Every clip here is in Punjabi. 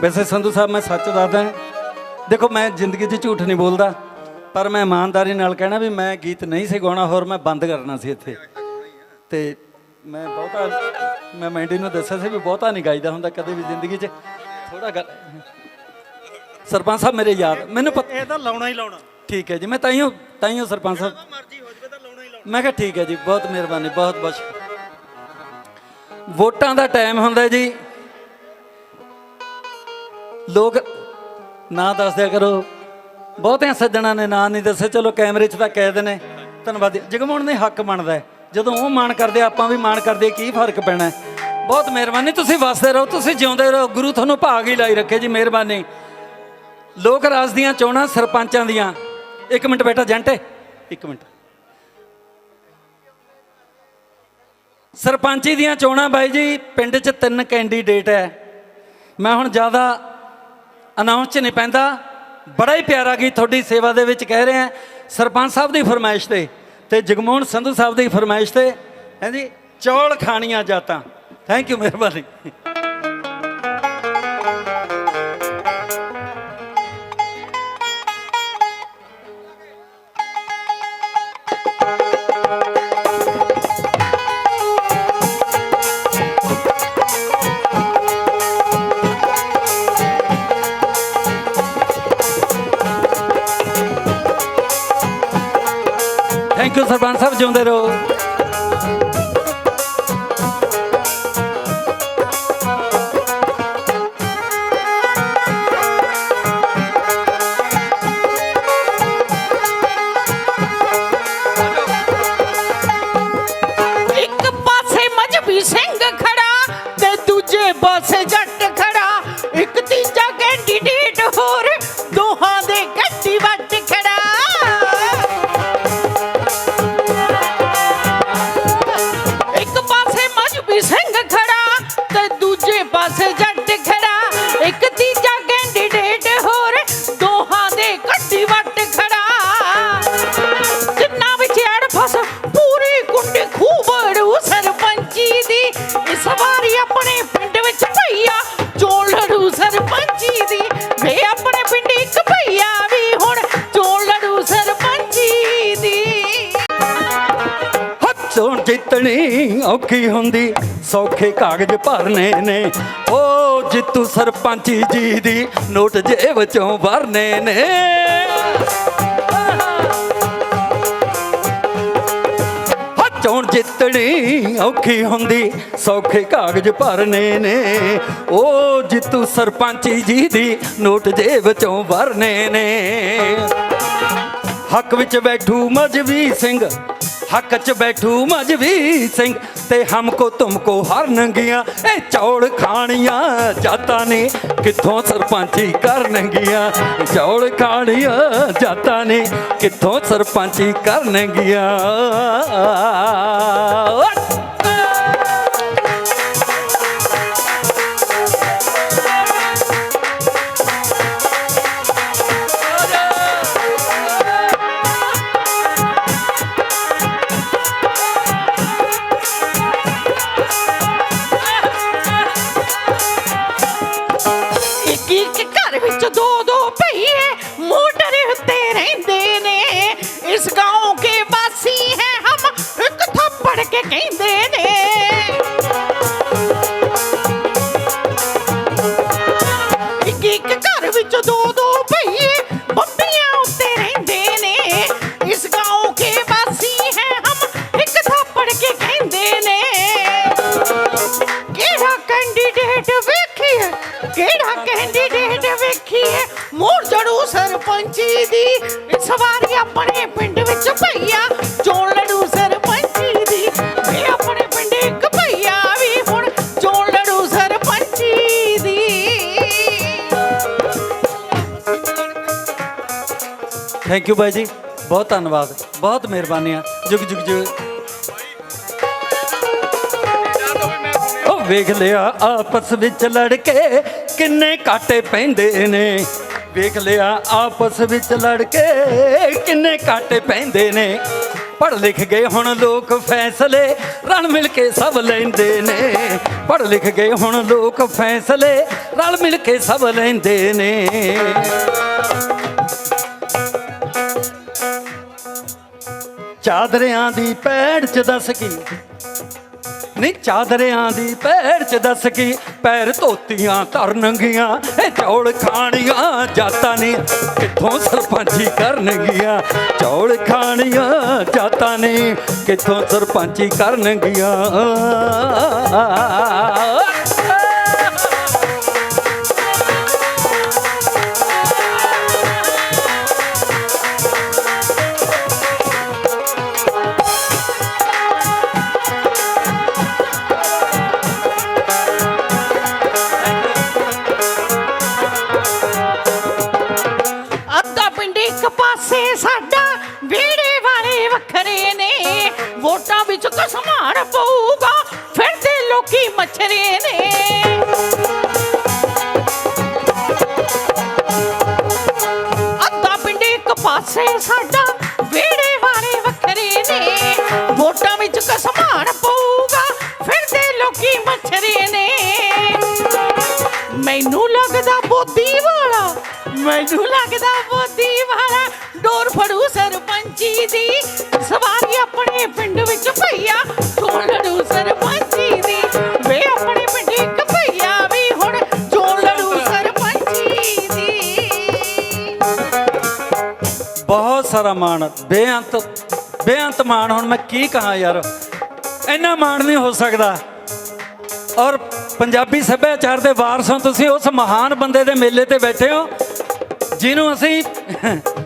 ਵੈਸੇ ਸੰਧੂ ਸਾਹਿਬ ਮੈਂ ਸੱਚ ਦੱਸਦਾ ਦੇਖੋ ਮੈਂ ਜ਼ਿੰਦਗੀ 'ਚ ਝੂਠ ਨਹੀਂ ਬੋਲਦਾ ਪਰ ਮੈਂ ਇਮਾਨਦਾਰੀ ਨਾਲ ਕਹਿਣਾ ਵੀ ਮੈਂ ਗੀਤ ਨਹੀਂ ਸੀ ਗਾਉਣਾ ਹੋਰ ਮੈਂ ਬੰਦ ਕਰਨਾ ਸੀ ਇੱਥੇ। ਤੇ ਮੈਂ ਬਹੁਤਾ ਮੈਂ ਮੈਂਡੀ ਨੂੰ ਦੱਸਿਆ ਸੀ ਵੀ ਬਹੁਤਾ ਨਹੀਂ ਗਾਈਦਾ ਹੁੰਦਾ ਕਦੇ ਵੀ ਜ਼ਿੰਦਗੀ 'ਚ। ਥੋੜਾ ਗੱਲ ਸਰਪੰਚ ਸਾਹਿਬ ਮੇਰੇ ਯਾਦ ਮੈਨੂੰ ਪਤਾ ਇਹ ਤਾਂ ਲਾਉਣਾ ਹੀ ਲਾਉਣਾ। ਠੀਕ ਹੈ ਜੀ ਮੈਂ ਤਾਈਓ ਤਾਈਓ ਸਰਪੰਚ ਸਾਹਿਬ। ਮਰਜ਼ੀ ਹੋ ਜਵੇ ਤਾਂ ਲਾਉਣਾ ਹੀ ਲਾਉਣਾ। ਮੈਂ ਕਿਹਾ ਠੀਕ ਹੈ ਜੀ ਬਹੁਤ ਮਿਹਰਬਾਨੀ ਬਹੁਤ ਬਹੁਤ ਵੋਟਾਂ ਦਾ ਟਾਈਮ ਹੁੰਦਾ ਜੀ। ਲੋਕ ਨਾਂ ਦੱਸ ਦਿਆ ਕਰੋ। ਬਹੁਤਿਆਂ ਸੱਜਣਾਂ ਨੇ ਨਾਂ ਨਹੀਂ ਦੱਸੇ। ਚਲੋ ਕੈਮਰੇ 'ਚ ਤਾਂ ਕਹਿ ਨੇ। ਧੰਨਵਾਦ। ਜਗਮੋਹਨ ਨੇ ਹੱਕ ਬਣਦਾ ਜਦੋਂ ਉਹ ਮਾਣ ਕਰਦੇ ਆਪਾਂ ਵੀ ਮਾਣ ਕਰਦੇ ਕੀ ਫ਼ਰਕ ਪੈਣਾ ਬਹੁਤ ਮਿਹਰਬਾਨੀ। ਤੁਸੀਂ ਵਸਦੇ ਰਹੋ, ਤੁਸੀਂ ਜਿਉਂਦੇ ਰਹੋ। ਗੁਰੂ ਤੁਹਾਨੂੰ ਭਾਗ ਹੀ ਲਾਈ ਰੱਖੇ ਜੀ, ਮਿਹਰਬਾਨੀ। ਲੋਕ ਰਾਜ ਦੀਆਂ ਚੋਣਾਂ ਸਰਪੰਚਾਂ ਦੀਆਂ। ਇੱਕ ਮਿੰਟ ਬੇਟਾ ਜੰਟੇ। ਇੱਕ ਮਿੰਟ। ਸਰਪੰਚੀ ਦੀਆਂ ਚੋਣਾਂ ਬਾਈ ਜੀ, ਪਿੰਡ 'ਚ ਤਿੰਨ ਕੈਂਡੀਡੇਟ ਹੈ। ਮੈਂ ਹੁਣ ਜ਼ਿਆਦਾ ਅਨਾਉਂਸ 'ਚ ਨਹੀਂ ਪੈਂਦਾ। ਬੜਾ ਹੀ ਪਿਆਰਾ ਗੀਤ ਤੁਹਾਡੀ ਸੇਵਾ ਦੇ ਵਿੱਚ ਕਹਿ ਰਿਹਾ ਸਰਪੰਚ ਸਾਹਿਬ ਦੀ ਫਰਮਾਇਸ਼ ਤੇ ਤੇ ਜਗਮੋਹਨ ਸੰਧੂ ਸਾਹਿਬ ਦੀ ਫਰਮਾਇਸ਼ ਤੇ। ਹੈ ਚੌਲ ਖਾਣੀਆਂ ਜਾਤਾਂ। ਥੈਂਕ ਯੂ ਮਿਹਰਬਾਨੀ। ਸਰਪੰਚ ਸਾਹਿਬ ਜਿਉਂਦੇ ਰਹੋ। ਇੱਕ ਪਾਸੇ ਮਜਬੀ ਸਿੰਘ ਖੜਾ ਤੇ ਦੂਜੇ ਪਾਸੇ ਖੜਾ ਤੇ ਹੱਥੋਂ ਔਖੀ ਹੁੰਦੀ, ਸੌਖੇ ਕਾਗਜ਼ ਭਰਨੇ ਨੇ। ਓ ਜਿੱਤੂ ਸਰਪੰਚੀ ਜੀ ਦੀ ਨੋਟ ਜੇਬ ਚੋਂ ਭਰਨੇ ਨੇ। ਹੱਥੋਂ ਜਿੱਤਣੀ ਔਖੀ ਹੁੰਦੀ, ਸੌਖੇ ਕਾਗਜ਼ ਭਰਨੇ ਨੇ। ਓ ਜਿੱਤੂ ਸਰਪੰਚੀ ਜੀ ਦੀ ਨੋਟ ਜੇਬ ਚੋਂ ਭਰਨੇ ਨੇ। ਹੱਕ ਵਿੱਚ ਬੈਠੂ ਮਜਵੀ ਸਿੰਘ ਹੱਕ 'ਚ ਬੈਠੂ ਮਜਵੀ ਸਿੰਘ ਤੇ ਹਮਕੋ ਤੁਮਕੋ ਹਰ ਨੰਗੀਆਂ। ਇਹ ਚੌੜ ਖਾਣੀਆਂ ਜਾਤਾਂ ਨੇ, ਕਿੱਥੋਂ ਸਰਪੰਚੀ ਕਰਨਗੀਆਂ ਚੌੜ ਖਾਣੀਆਂ ਜਾਤਾਂ ਨੇ, ਕਿੱਥੋਂ ਸਰਪੰਚੀ ਕਰਨਗੀਆਂ ਕੈਂਡੀਡੇਟ ਵੇਖੀਏ, ਕਿਹੜਾ ਕੈਂਡੀਡੇਟ ਵੇਖੀਏ? ਮੋੜ ਜੜੂ ਸਰਪੰਚੀ ਦੀ ਇਸ ਵਾਰੀ ਆਪਣੇ ਪਿੰਡ ਵਿੱਚ ਭਈਆ, ਚੋਣ ਲੜੂ ਸਰਪੰਚੀ ਦੀ। ਵੇ ਆਪਣੇ ਪਿੰਡ ਇੱਕ ਭਈਆ ਵੀ ਹੁਣ ਚੋਣ ਲੜੂ ਸਰਪੰਚੀ ਦੀ। ਥੈਂਕ ਯੂ ਬਾਈ ਜੀ। ਬਹੁਤ ਧੰਨਵਾਦ। ਬਹੁਤ ਮਿਹਰਬਾਨੀ ਆ। ਜੁਗ ਜੁਗ ਜੁਗ। ਵੇਖ ਲਿਆ, ਆਪਸ ਵਿੱਚ ਲੜ ਕੇ ਕਿੰਨੇ ਕਾਟੇ ਪੈਂਦੇ ਨੇ। ਵੇਖ ਲਿਆ, ਆਪਸ ਵਿੱਚ ਲੜ ਕੇ ਕਿੰਨੇ ਕਾਟੇ ਪੈਂਦੇ ਨੇ। ਪੜ੍ਹ ਲਿਖ ਗਏ ਹੁਣ ਲੋਕ ਫੈਸਲੇ ਰਲ ਮਿਲ ਕੇ ਸਭ ਲੈਂਦੇ ਨੇ। ਪੜ੍ਹ ਲਿਖ ਗਏ ਹੁਣ ਲੋਕ ਫੈਸਲੇ ਰਲ ਮਿਲ ਕੇ ਸਭ ਲੈਂਦੇ ਨੇ। ਚਾਦਰਿਆਂ ਦੀ ਪੈੜ ਚ ਦੱਸ ਕੀ ਨਹੀਂ ਚਾਦਰਿਆਂ ਦੀ ਪੈਰ ਚ ਦੱਸ ਕੀ? ਪੈਰ ਧੋਤੀਆਂ ਕਰਨਗੀਆਂ, ਇਹ ਚੌਲ ਖਾਣੀਆਂ ਜਾਤਾਂ ਨੇ। ਕਿੱਥੋਂ ਸਰਪੰਚੀ ਕਰਨਗੀਆਂ? ਚੌਲ ਖਾਣੀਆਂ ਜਾਤਾਂ ਨੇ। ਕਿੱਥੋਂ ਸਰਪੰਚੀ ਕਰਨਗੀਆਂ? ਪਾਸੇ ਸਾਡਾ ਵਿਹੜੇ ਵਾਲੇ ਵੱਖਰੇ ਨੇ। ਵੋਟਾਂ ਵਿੱਚ ਕਸਮਾਨ ਪਊਗਾ, ਫਿਰਦੇ ਲੋਕੀ ਮੱਛਰੇ ਨੇ। ਮੈਨੂੰ ਲੱਗਦਾ ਬੋਦੀ ਵਾਲਾ, ਮੈਨੂੰ ਲੱਗਦਾ ਬੋਦੀ ਵਾਲਾ ਡੋਰ ਫੜੂ ਸਰਪੰਚੀ ਦੀ। ਸਵਾਰੀ ਆਪਣੇ ਪਿੰਡ ਵਿੱਚ ਭਈਆ ਚੋਣ ਲੜੂ ਸਰਪੰਚੀ ਦੀ। ਵੇ ਆਪਣੇ ਪਿੰਡ ਬਹੁਤ ਸਾਰਾ ਮਾਣ, ਬੇਅੰਤ ਬੇਅੰਤ ਮਾਣ। ਹੁਣ ਮੈਂ ਕੀ ਕਹਾਂ ਯਾਰ? ਇੰਨਾ ਮਾਣ ਨਹੀਂ ਹੋ ਸਕਦਾ। ਔਰ ਪੰਜਾਬੀ ਸੱਭਿਆਚਾਰ ਦੇ ਵਾਰਸ ਹੋ, ਤੁਸੀਂ ਉਸ ਮਹਾਨ ਬੰਦੇ ਦੇ ਮੇਲੇ ਤੇ ਬੈਠੇ ਹੋ, ਜਿਹਨੂੰ ਅਸੀਂ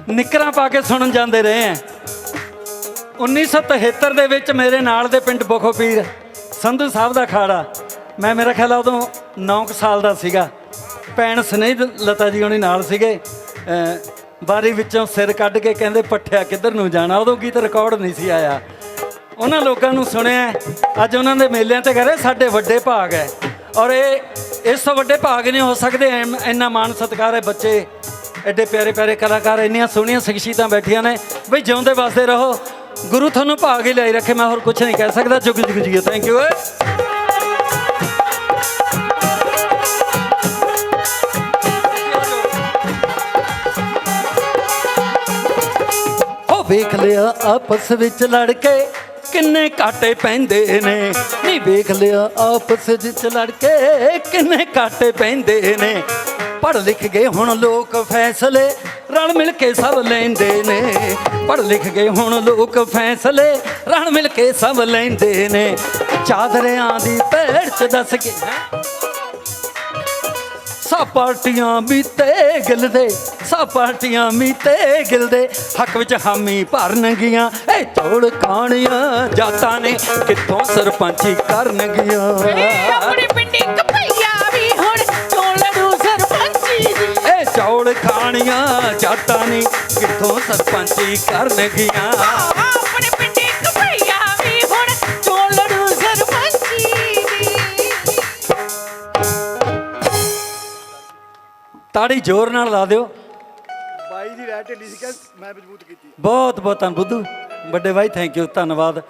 ਨਿੱਕਰਾਂ ਪਾ ਕੇ ਸੁਣਨ ਜਾਂਦੇ ਰਹੇ ਹਾਂ। 1973 ਦੇ ਵਿੱਚ ਮੇਰੇ ਨਾਲ ਦੇ ਪਿੰਡ ਬਖੋਪੀਰ, ਸੰਧੂ ਸਾਹਿਬ ਦਾ ਖਾੜਾ ਮੈਂ, ਮੇਰਾ ਖਿਆਲ ਆ, ਉਦੋਂ 9 ਸਾਲ ਦਾ ਸੀਗਾ। ਭੈਣ ਸਨੇਹ ਲਤਾ ਜੀ ਹੋਣੀ ਨਾਲ ਸੀਗੇ। ਬਾਰੀ ਵਿੱਚੋਂ ਸਿਰ ਕੱਢ ਕੇ ਕਹਿੰਦੇ, ਪੱਠਿਆ ਕਿੱਧਰ ਨੂੰ ਜਾਣਾ? ਉਦੋਂ ਗੀਤ ਰਿਕਾਰਡ ਨਹੀਂ ਸੀ ਆਇਆ। ਉਹਨਾਂ ਲੋਕਾਂ ਨੂੰ ਸੁਣਿਆ। ਅੱਜ ਉਹਨਾਂ ਦੇ ਮੇਲਿਆਂ ਤੇ ਕਰੇ ਸਾਡੇ ਵੱਡੇ ਭਾਗ ਹੈ। ਔਰ ਇਹ, ਇਸ ਤੋਂ ਵੱਡੇ ਭਾਗ ਨਹੀਂ ਹੋ ਸਕਦੇ। ਐਮ- ਇੰਨਾ ਮਾਣ ਸਤਿਕਾਰ ਹੈ ਬੱਚੇ। ਐਡੇ ਪਿਆਰੇ ਪਿਆਰੇ ਕਲਾਕਾਰ ਇੰਨੀਆਂ ਸੋਹਣੀਆਂ ਸ਼ਖਸੀਅਤਾਂ ਬੈਠੀਆਂ ਨੇ। ਬਈ ਜਿਉਂਦੇ ਵਸਦੇ ਰਹੋ। ਗੁਰੂ ਤੁਹਾਨੂੰ ਭਾਗ ਹੀ ਲਿਆਈ ਰੱਖੇ। ਮੈਂ ਹੋਰ ਕੁਝ ਨਹੀਂ ਕਹਿ ਸਕਦਾ। ਜੁਗ ਜੁਗ ਜੀਓ। ਥੈਂਕ ਯੂ ਵੇਖ ਲਿਆ, ਆਪਸ ਵਿੱਚ ਲੜ ਕੇ ਕਿੰਨੇ ਕਾਟੇ ਪੈਂਦੇ ਨੇ। ਨਹੀਂ ਵੇਖ ਲਿਆ, ਆਪਸ ਵਿੱਚ ਲੜ ਕੇ ਕਿੰਨੇ ਕਾਟੇ ਪੈਂਦੇ ਨੇ। ਪੜ ਲਿਖ ਗਏ ਹੁਣ ਲੋਕ ਫੈਸਲੇ ਰਲ ਮਿਲ ਕੇ ਸਭ ਲੈਂਦੇ ਨੇ। ਪੜ ਲਿਖ ਗਏ ਹੁਣ ਲੋਕ ਫੈਸਲੇ ਰਲ ਮਿਲ ਕੇ ਸਭ ਲੈਂਦੇ ਨੇ। ਚਾਦਰਿਆਂ ਦੀ ਭੇੜ ਚ ਦੱਸ ਕੇ ਪਾਰਟੀਆਂ ਮੀਤੇ ਗਿਲਦੇ ਸਭ ਪਾਰਟੀਆਂ ਮੀਤੇ ਗਿਲਦੇ। ਹੱਕ ਵਿੱਚ ਹਾਮੀ ਭਰਨਗੀਆਂ ਇਹ ਚੌਲ ਖਾਣੀਆਂ ਜਾਤਾਂ ਨੇ ਕਿੱਥੋਂ ਸਰਪੰਚੀ ਕਰਨਗੀਆਂ? ਆਪਣੇ ਪਿੰਡ ਇੱਕ ਭਈਆ ਵੀ ਹੁਣ ਚੋਣ ਲੜੂ ਸਰਪੰਚੀ ਦੀ। ਇਹ ਚੌਲ ਖਾਣੀਆਂ ਜਾਤਾਂ ਨੇ ਕਿੱਥੋਂ ਸਰਪੰਚੀ ਕਰਨਗੀਆਂ? ਆਪਣੇ ਪਿੰਡ ਤਾੜੀ ਜ਼ੋਰ ਨਾਲ ਲਾ ਦਿਓ। ਬਾਈ ਦੀ ਰਾਇ ਢਿੱਲੀ ਸੀ ਕਿ ਮੈਂ ਮਜ਼ਬੂਤ ਕੀਤੀ। ਬਹੁਤ ਬਹੁਤ ਧੰਨ ਬੁੱਧੂ। ਵੱਡੇ ਭਾਈ ਥੈਂਕ ਯੂ ਧੰਨਵਾਦ।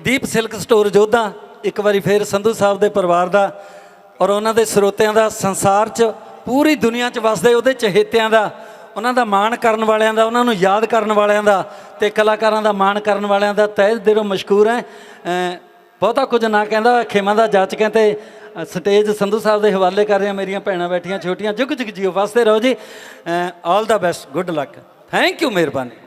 ਦੀਪ ਸਿਲਕ ਸਟੋਰ ਜੋਧਾ ਇੱਕ ਵਾਰੀ ਫੇਰ ਸੰਧੂ ਸਾਹਿਬ ਦੇ ਪਰਿਵਾਰ ਦਾ ਔਰ ਉਹਨਾਂ ਦੇ ਸਰੋਤਿਆਂ ਦਾ ਸੰਸਾਰ 'ਚ ਪੂਰੀ ਦੁਨੀਆ 'ਚ ਵਸਦੇ ਉਹਦੇ ਚਹੇਤਿਆਂ ਦਾ ਉਹਨਾਂ ਦਾ ਮਾਣ ਕਰਨ ਵਾਲਿਆਂ ਦਾ ਉਹਨਾਂ ਨੂੰ ਯਾਦ ਕਰਨ ਵਾਲਿਆਂ ਦਾ ਤੇ ਕਲਾਕਾਰਾਂ ਦਾ ਮਾਣ ਕਰਨ ਵਾਲਿਆਂ ਦਾ ਤਹਿ ਦਿਲੋਂ ਮਸ਼ਕੂਰ ਹੈ। ਬਹੁਤਾ ਕੁਝ ਨਾ ਕਹਿੰਦਾ ਖੇਮਾਂ ਦਾ ਜਾਚਕਾਂ ਤੇ ਅ, ਸਟੇਜ ਸੰਧੂ ਸਾਹਿਬ ਦੇ ਹਵਾਲੇ ਕਰ ਰਿਹਾ ਮੇਰੀਆਂ ਭੈਣਾਂ ਬੈਠੀਆਂ, ਛੋਟੀਆਂ, ਜੁਗ ਜੁਗ ਜੀਓ ਵਸਦੇ ਰਹੋ ਜੀ। All the best good luck thank you ਮਿਹਰਬਾਨੀ।